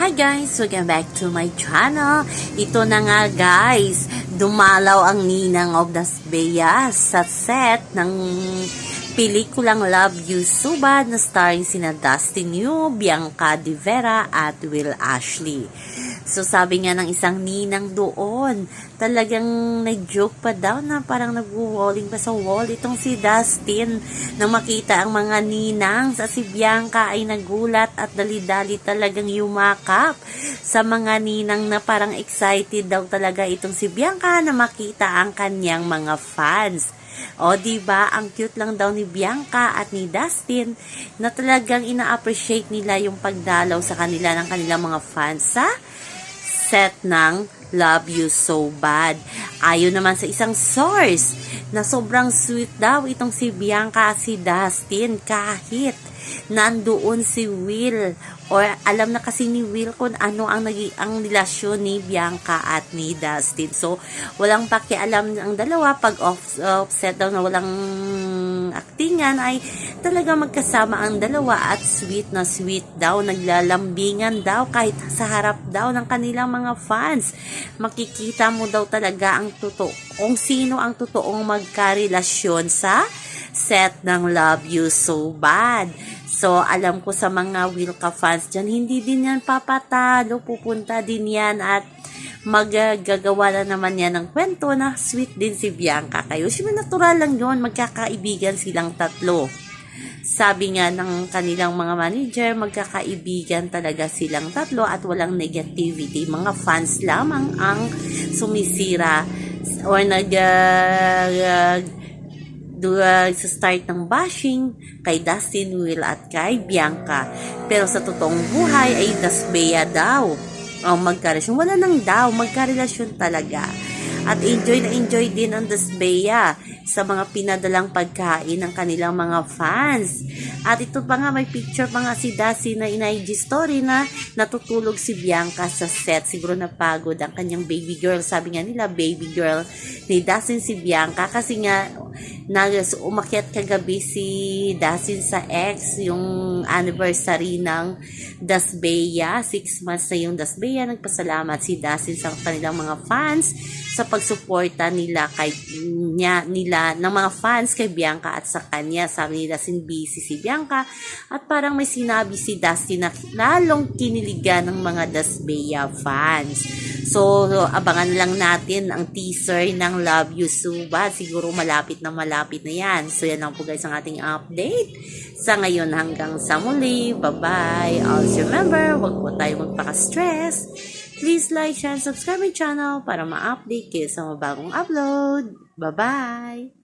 Hi guys! Welcome back to my channel. Ito na nga guys, dumalaw ang ninang of das Beyas sa set ng pelikulang Love You So Bad na starring sina Dustin Yu, Bianca De Vera at Will Ashley. So sabi nga ng isang ninang doon, talagang nag-joke pa daw na parang nag-walling pa sa wall itong si Dustin nang makita ang mga ninang sa si Bianca ay nagulat at dali-dali talagang yumakap sa mga ninang na parang excited daw talaga itong si Bianca na makita ang kanyang mga fans. O, di ba Ang cute lang daw ni Bianca at ni Dustin na talagang ina-appreciate nila yung pagdalaw sa kanila ng kanilang mga fans sa set ng Love You So Bad. Ayon naman sa isang source na sobrang sweet daw itong si Bianca at si Dustin kahit nandoon si Will or alam na kasi ni Will kung ano ang nagi ang relasyon ni Bianca at ni Dustin. So, walang pakialam ang dalawa pag off, offset daw na walang aktingan ay talaga magkasama ang dalawa at sweet na sweet daw. Naglalambingan daw kahit sa harap daw ng kanilang mga fans. Makikita mo daw talaga ang totoo kung sino ang totoong magkarelasyon sa set ng Love You So Bad. So, alam ko sa mga Wilka fans dyan, hindi din yan papatalo. Pupunta din yan at magagawa na naman yan ng kwento na sweet din si Bianca kayo. Siyempre natural lang yun, magkakaibigan silang tatlo. Sabi nga ng kanilang mga manager, magkakaibigan talaga silang tatlo at walang negativity. Mga fans lamang ang sumisira or nag uh, uh, sa start ng bashing kay Dustin Will at kay Bianca. Pero sa totoong buhay ay Dasbea daw ang magkarelasyon. Wala nang daw, magkarelasyon talaga. At enjoy na enjoy din ang Dasbea sa mga pinadalang pagkain ng kanilang mga fans. At ito pa nga, may picture pa nga si Dasi na in-IG story na natutulog si Bianca sa set. Siguro napagod ang kanyang baby girl. Sabi nga nila, baby girl ni Dasin si Bianca. Kasi nga, na umakyat kagabi si Dasin sa ex, yung anniversary ng Dasbeya. Six months na yung Dasbeya. Nagpasalamat si Dasin sa kanilang mga fans sa pagsuporta nila kay niya, nila ng mga fans kay Bianca at sa kanya. Sabi nila sin busy si Bianca at parang may sinabi si Dustin na lalong kiniligan ng mga Dasbeya fans. So, abangan lang natin ang teaser ng Love You So Bad. Siguro malapit na malapit na yan. So, yan lang po guys ang ating update. Sa ngayon hanggang sa muli. Bye-bye. Also remember, huwag po tayo magpaka-stress. Please like, share, and subscribe my channel para ma-update kayo sa mga bagong upload. Bye-bye!